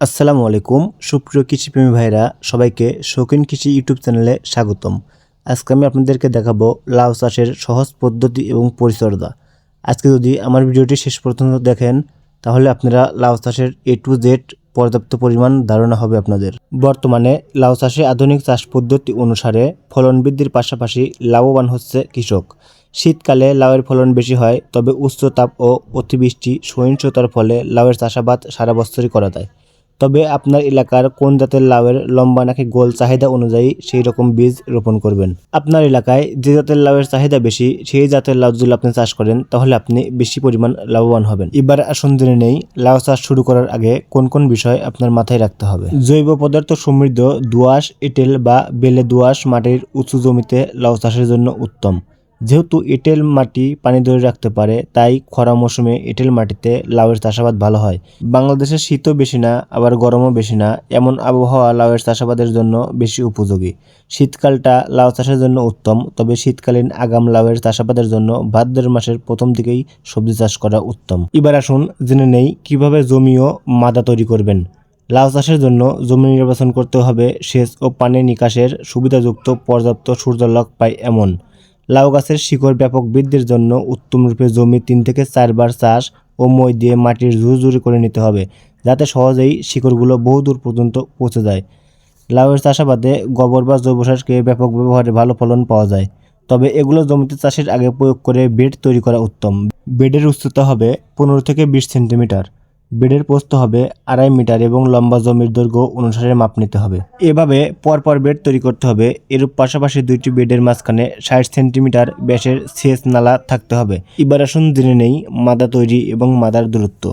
আসসালামু আলাইকুম। সুপ্রিয় কৃষিপ্রেমী ভাইরা, সবাইকে শৌখিন কৃষি ইউটিউব চ্যানেলে স্বাগতম। আজকে আমি আপনাদেরকে দেখাবো লাউ চাষের সহজ পদ্ধতি এবং পরিচর্যা। আজকে যদি আমার ভিডিওটি শেষ পর্যন্ত দেখেন, তাহলে আপনারা লাউ চাষের এ টু জেড পর্যাপ্ত পরিমাণ ধারণা হবে আপনাদের। বর্তমানে লাউ চাষে আধুনিক চাষ পদ্ধতি অনুসারে ফলন বৃদ্ধির পাশাপাশি লাভবান হচ্ছে কৃষক। শীতকালে লাউয়ের ফলন বেশি হয়, তবে উচ্চ তাপ ও অতিবৃষ্টি সহিংসতার ফলে লাউয়ের চাষাবাদ সারা বছরই করা যায়। তবে আপনার এলাকার কোন জাতের লাউয়ের লম্বা নাকি গোল চাহিদা অনুযায়ী সেই রকম বীজ রোপণ করবেন? আপনার এলাকায় যে জাতের লাউয়ের চাহিদা বেশি, সেই জাতের লাউ যদি আপনি চাষ করেন, তাহলে আপনি বেশি পরিমাণ লাভবান হবেন। এবার আসুন জেনে নেই, লাউ চাষ শুরু করার আগে কোন কোন বিষয় আপনার মাথায় রাখতে হবে? জৈব পদার্থ সমৃদ্ধ দোআঁশ এঁটেল বা বেলে দোআঁশ মাটির উঁচু জমিতে লাউ চাষের জন্য উত্তম। যেহেতু এঁটেল মাটি পানি ধরে রাখতে পারে, তাই খরা মৌসুমে এঁটেল মাটিতে লাউয়ের চাষাবাদ ভালো হয়। বাংলাদেশে শীতও বেশি না, আবার গরমও বেশি না, এমন আবহাওয়া লাউয়ের চাষাবাদের জন্য বেশি উপযোগী। শীতকালটা লাউ চাষের জন্য উত্তম, তবে শীতকালীন আগাম লাউয়ের চাষাবাদের জন্য ভাদ্র মাসের প্রথম দিকেই সবজি চাষ করা উত্তম। এবার আসুন জেনে নেই কীভাবে জমি ও মাদা তৈরি করবেন। লাউ চাষের জন্য জমি নির্বাচন করতে হবে সেচ ও পানি নিকাশের সুবিধাযুক্ত পর্যাপ্ত সূর্যালোক পায় এমন। লাউ গাছের শিকড় ব্যাপক বৃদ্ধির জন্য উত্তমরূপে জমি তিন থেকে চারবার চাষ ও মই দিয়ে মাটির ঝুরঝুরি করে নিতে হবে, যাতে সহজেই শিকড়গুলো বহুদূর পর্যন্ত পৌঁছে যায়। লাউয়ের চাষাবাদে গোবর বা জৈব সারকে ব্যাপক ব্যবহারে ভালো ফলন পাওয়া যায়, তবে এগুলো জমিতে চাষের আগে প্রয়োগ করে বেড তৈরি করা উত্তম। বেডের উচ্চতা হবে পনেরো থেকে বিশ সেন্টিমিটার। বেডের প্রস্থ হবে আড়াই মিটার এবং লম্বা জমির দৈর্ঘ্য অনুসারে মাপ নিতে হবে। এভাবে পরপর বেড তৈরি করতে হবে। এরূপ পাশাপাশি দুইটি বেডের মাঝখানে ষাট সেন্টিমিটার ব্যাসের সেচ নালা থাকতে হবে। এবার আসুন জেনে নেই মাদা তৈরি এবং মাদার দূরত্ব।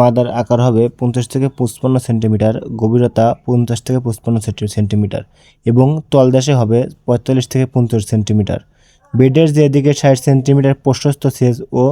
মাদার আকার হবে পঞ্চাশ থেকে পঁচপান্ন সেন্টিমিটার, গভীরতা পঞ্চাশ থেকে পঁচপান্ন সেন্টিমিটার এবং তলদেশে হবে পঁয়তাল্লিশ থেকে পঞ্চাশ সেন্টিমিটার। বেডের যেদিকে ষাট সেন্টিমিটার প্রশস্ত সেচ ও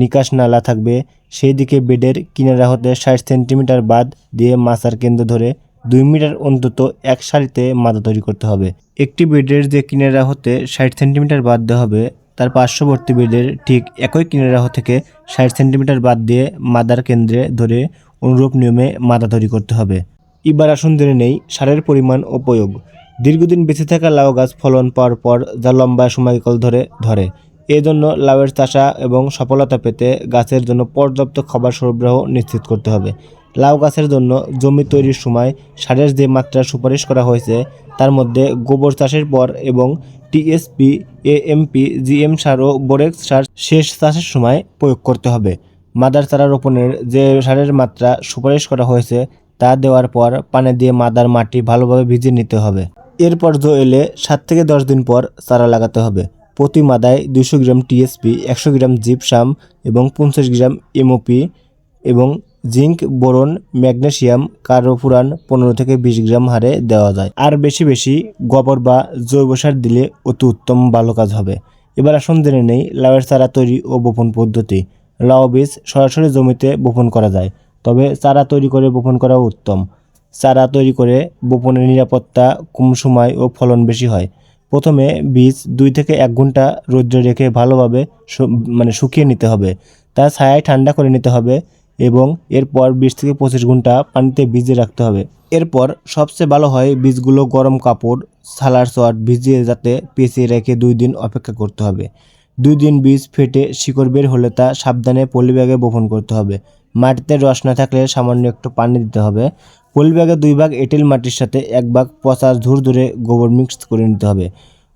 নিকাশ নালা থাকবে। সেই দিকে বেডের কিনারা হতে ষাট সেন্টিমিটার বাদ দিয়ে মাচার কেন্দ্র ধরে দুই মিটার অন্তত এক সারিতে মাদা তৈরি করতে হবে। একটি বেডের যে কিনারা হতে ষাট সেন্টিমিটার বাদ দেওয়া হবে, তার পার্শ্ববর্তী বেডের ঠিক একই কিনারা থেকে ষাট সেন্টিমিটার বাদ দিয়ে মাদার কেন্দ্রে ধরে অনুরূপ নিয়মে মাদা তৈরি করতে হবে। এবার আসুন জেনে নেই সারের পরিমাণ ও প্রয়োগ। দীর্ঘদিন বেঁচে থাকা লাউ গাছ ফলন পাওয়ার পর যা লম্বা সময়কাল ধরে ধরে জন্য লাউয়ের চাষা এবং সফলতা পেতে গাছের জন্য পর্যাপ্ত খাবার সরবরাহ নিশ্চিত করতে হবে। লাউ গাছের জন্য জমি তৈরির সময় সারের যে মাত্রা সুপারিশ করা হয়েছে, তার মধ্যে গোবর চাষের পর এবং টিএসপি এএমপি জিএম সার ও বোরেক্স সার শেষ চাষের সময় প্রয়োগ করতে হবে। মাদার চারা রোপণের যে সারের মাত্রা সুপারিশ করা হয়েছে, তা দেওয়ার পর পানি দিয়ে মাদার মাটি ভালোভাবে ভিজিয়ে নিতে হবে। এরপর জো এলে সাত থেকে দশ দিন পর চারা লাগাতে হবে। প্রতি মাদায় দুশো গ্রাম টিএসপি একশো গ্রাম জিপসাম এবং পঞ্চাশ গ্রাম এমওপি এবং জিঙ্ক বোরন ম্যাগনেশিয়াম কার্বোফুরান পনেরো থেকে বিশ গ্রাম হারে দেওয়া যায়। আর বেশি বেশি গোবর বা জৈব সার দিলে অতি উত্তম ভালো কাজ হবে। এবার আসুন জেনে নেই লাউয়ের চারা তৈরি ও বপন পদ্ধতি। লাউ বীজ সরাসরি জমিতে বপন করা যায়, তবে চারা তৈরি করে বপন করা উত্তম। চারা তৈরি করে বপনের নিরাপত্তা কম সময় ও ফলন বেশি হয়। প্রথমে বীজ দুই থেকে এক ঘণ্টা রৌদ্রে রেখে ভালোভাবে মানে শুকিয়ে নিতে হবে। তা ছায়ায় ঠান্ডা করে নিতে হবে এবং এরপর বিশ থেকে পঁচিশ ঘণ্টা পানিতে ভিজিয়ে রাখতে হবে। এরপর সবচেয়ে ভালো হয় বীজগুলো গরম কাপড় সালার সোয়াট ভিজিয়ে যাতে পেঁচিয়ে রেখে দুই দিন অপেক্ষা করতে হবে। দুই দিন বীজ ফেটে শিকড় বের হলে তা সাবধানে পলিব্যাগে বপন করতে হবে। মাটিতে রস না থাকলে সামান্য একটু পানি দিতে হবে। পলিব্যাগে দুই ভাগ এঁটেল মাটির সাথে এক ভাগ পচা ধুর ধরে গোবর মিক্স করে নিতে হবে।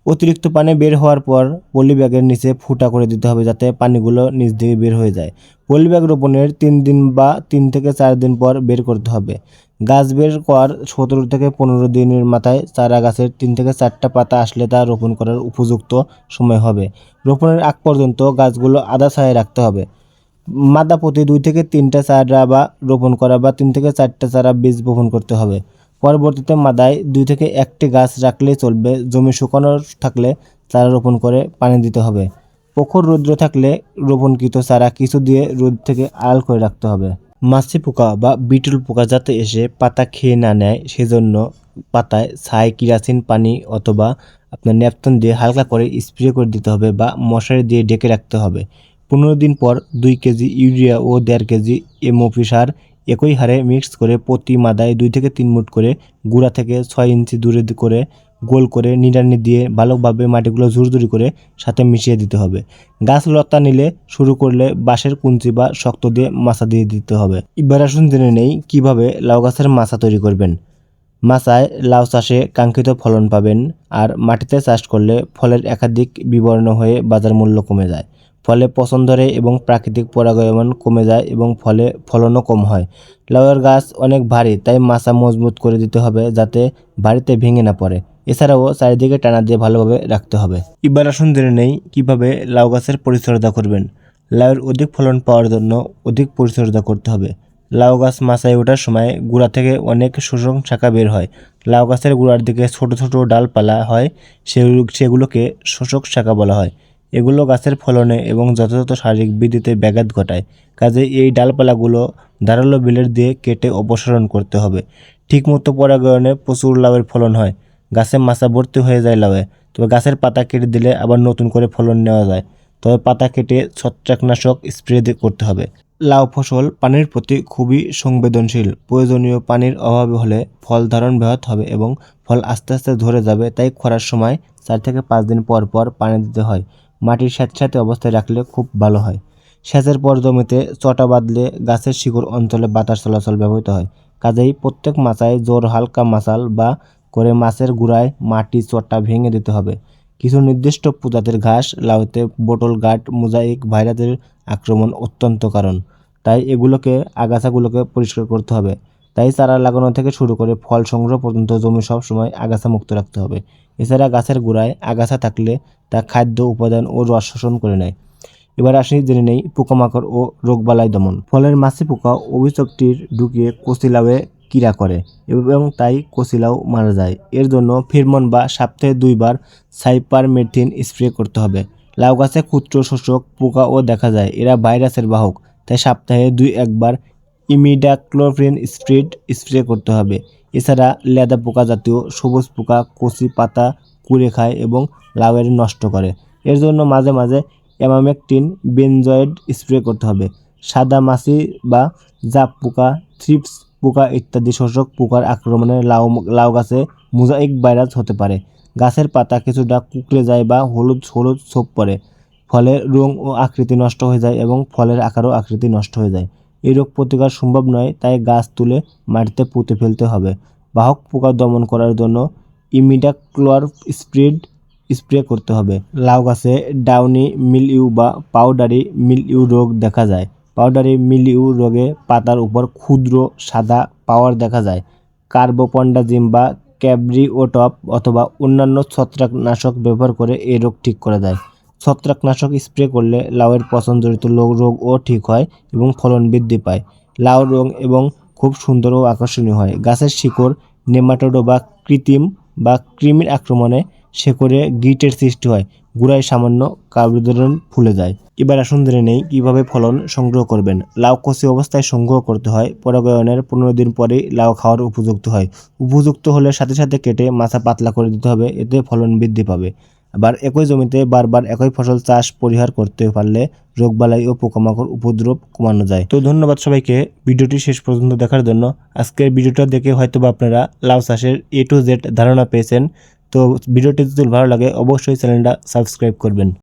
অতিরিক্ত পানি বের হওয়ার পর পলি ব্যাগের নিচে ফুটা করে দিতে হবে যাতে পানিগুলো নিচ দিকে বের হয়ে যায়। পলি ব্যাগ রোপণের তিন দিন বা তিন থেকে চার দিন পর বের করতে হবে। গাছ বের করার সতেরো থেকে পনেরো দিনের মাথায় চারা গাছের তিন থেকে চারটা পাতা আসলে তা রোপণ করার উপযুক্ত সময় হবে। রোপণের আগ পর্যন্ত গাছগুলো আদা ছায় রাখতে হবে। মাদা প্রতি দুই থেকে তিনটা চারা বা রোপণ করা বা তিন থেকে চারটা চারা বীজ বপন করতে হবে। পরবর্তীতে মাদায় দুই থেকে একটি গাছ রাখলেই চলবে। জমি শুকানো থাকলে চারা রোপণ করে পানি দিতে হবে। প্রখর রৌদ্র থাকলে রোপণকৃত চারা কিছু দিয়ে রোদ থেকে আড়াল করে রাখতে হবে। মাছি পোকা বা বিটুল পোকা যাতে এসে পাতা খেয়ে না নেয়, সেজন্য পাতায় ছাই, কিরাসিন, পানি অথবা আপনার ন্যাপথন দিয়ে হালকা করে স্প্রে করে দিতে হবে বা মশারি দিয়ে ডেকে রাখতে হবে। পনেরো দিন পর দুই কেজি ইউরিয়া ও দেড় কেজি এমওপি সার একই হারে মিক্স করে প্রতি মাদায় দুই থেকে তিন মুট করে গুঁড়া থেকে ছয় ইঞ্চি দূরে করে গোল করে নিড়ানি দিয়ে ভালোভাবে মাটিগুলো ঝুরঝুরি করে সাথে মিশিয়ে দিতে হবে। গাছ লতা নিলে শুরু করলে বাঁশের কুঞ্চি বা শক্ত দিয়ে মাছা দিয়ে দিতে হবে। এবার আসুন জেনে নেই কীভাবে লাউ গাছের মাছা তৈরি করবেন। মাচায় লাউ চাষে কাঙ্ক্ষিত ফলন পাবেন আর মাটিতে চাষ করলে ফলের একাধিক বিবর্ণ হয়ে বাজার মূল্য কমে যায়। ফলে পছন্দ ধরে এবং প্রাকৃতিক পরাগায়মান কমে যায় এবং ফলে ফলনও কম হয়। লাউয়ের গাছ অনেক ভারী, তাই মাচা মজবুত করে দিতে হবে যাতে বাড়িতে ভেঙে না পড়ে। এছাড়াও চারিদিকে টানা দিয়ে ভালোভাবে রাখতে হবে। এবার আসুন জেনে নেই কীভাবে লাউ গাছের পরিচর্যা করবেন। লাউয়ের অধিক ফলন পাওয়ার জন্য অধিক পরিচর্যা করতে হবে। লাউ গাছ মাচায় ওঠার সময় গোড়া থেকে অনেক শোষক শাখা বের হয়। লাউ গাছের গোড়ার দিকে ছোট ছোট ডালপালা হয়, সেগুলো সেগুলোকে শোষক শাখা বলা হয়। এগুলো গাছের ফলনে এবং যথাযথ শারীরিক বৃদ্ধিতে ব্যাঘাত ঘটায়। কাজে এই ডালপালাগুলো ধারালো বিলের দিয়ে কেটে অপসারণ করতে হবে। ঠিকমতো পরাগায়নে প্রচুর লাউয়ের ফলন হয়। গাছে মাছা ভর্তি হয়ে যায় লাউয়ে। তবে গাছের পাতা কেটে দিলে আবার নতুন করে ফলন নেওয়া যায়। তবে পাতা কেটে ছত্রাকনাশক স্প্রে করতে হবে। লাউ ফসল পানির প্রতি খুবই সংবেদনশীল। প্রয়োজনীয় পানির অভাব হলে ফল ধারণ ব্যাহত হবে এবং ফল আস্তে আস্তে ধরে যাবে। তাই খরার সময় চার থেকে পাঁচ দিন পর পর পানি দিতে হয়। মাটির স্যাঁতস্যাঁতে অবস্থায় রাখলে খুব ভালো হয়। সেচের পর জমিতে চটা বাঁধলে গাছের শিকড় অঞ্চলে বাতাস চলাচল ব্যবহৃত হয়। কাজেই প্রত্যেক মাচায় জোর হালকা মাচাল বা করে মাছের গুড়ায় মাটি চটা ভেঙে দিতে হবে। কিছু নির্দিষ্ট প্রজাতির ঘাস, লাউতে বোটল, গাট, মোজাইক, ভাইরাসের আক্রমণ অত্যন্ত কারণ। তাই এগুলোকে, আগাছাগুলোকে পরিষ্কার করতে হবে। তাই চারা লাগানো থেকে শুরু করে ফল সংগ্রহ পর্যন্ত জমি সবসময় আগাছা মুক্ত রাখতে হবে। এছাড়া গাছের গোড়ায় আগাছা থাকলে তা খাদ্য, উপাদান ও রস শোষণ করে নেয়। এবার আসি জেনে নেই পোকামাকড় ও রোগবালাই দমন। ফলের মাছি পোকা অভিযোগটির ঢুকিয়ে কচিলাওয়ে কিরা করে এবং তাই কচিলাও মারা যায়। এর জন্য ফিরমন বা সপ্তাহে দুইবার সাইপারমেথিন স্প্রে করতে হবে। লাউ গাছে ক্ষুদ্র শোষক পোকাও দেখা যায়। এরা ভাইরাসের বাহক, তাই সপ্তাহে দুই একবার ইমিডাক্লোফ্রিন স্প্রিড স্প্রে করতে হবে। এছাড়া লেদা পোকা জাতীয় সবুজ পোকা, কচি পাতা, কুড়ে খায় এবং লাউয়ের নষ্ট করে। এর জন্য মাঝে মাঝে অ্যামামেকটিন বেনজয়েড স্প্রে করতে হবে। সাদা মাছি বা জাপ পোকা, থ্রিপস পোকা ইত্যাদি শোষক পোকার আক্রমণে লাউ লাউ গাছে মোজাইক ভাইরাস হতে পারে। গাছের পাতা কিছুটা কুকড়ে যায় বা হলুদ হলুদ ছোপ পড়ে। ফলে রং ও আকৃতি নষ্ট হয়ে যায় এবং ফলের আকারও আকৃতি নষ্ট হয়ে যায়। এই রোগ প্রতিকার সম্ভব নয়, তাই গাছ তুলে মাটিতে পুঁতে ফেলতে হবে। বাহক পোকা দমন করার জন্য ইমিডাক্লোয়ার স্প্রিড স্প্রে করতে হবে। লাউ গাছে ডাউনি মিলইউ বা পাউডারি মিলইউ রোগ দেখা যায়। পাউডারি মিলইউ রোগে পাতার উপর ক্ষুদ্র সাদা পাওয়ার দেখা যায়। কার্বোপন্ডাজিম বা ক্যাব্রিওটপ অথবা অন্যান্য ছত্রাকনাশক ব্যবহার করে এই রোগ ঠিক করা যায়। ছত্রাকনাশক স্প্রে করলে লাউয়ের পছন্দজনিত রোগ রোগও ঠিক হয় এবং ফলন বৃদ্ধি পায়। লাউ রং এবং খুব সুন্দর ও আকর্ষণীয় হয়। গাছের শিকড়, নেমাটোডো বা কৃত্রিম বা কৃমির আক্রমণে শেকড়ে গিটের সৃষ্টি হয়। গুড়ায় সামান্য কার্বোদরন ফুলে যায়। এবার আসুন জেনে নেই কীভাবে ফলন সংগ্রহ করবেন। লাউ কচি অবস্থায় সংগ্রহ করতে হয়। পরাগায়নের পনেরো দিন পরেই লাউ খাওয়ার উপযুক্ত হয়। উপযুক্ত হলে সাথে সাথে কেটে মাথা পাতলা করে দিতে হবে। এতে ফলন বৃদ্ধি পাবে। আবার একই জমিতে বারবার একই ফসল চাষ পরিহার করতে পারলে রোগবালাই ও পোকামাকড় উপদ্রব কমানো যায়। তো ধন্যবাদ সবাইকে ভিডিওটি শেষ পর্যন্ত দেখার জন্য। আজকের ভিডিওটা দেখে হয়তো আপনারা লাউ চাষের এ টু জেড ধারণা পেয়েছেন। তো ভিডিওটি যদি ভালো লাগে, অবশ্যই চ্যানেলটা সাবস্ক্রাইব করবেন।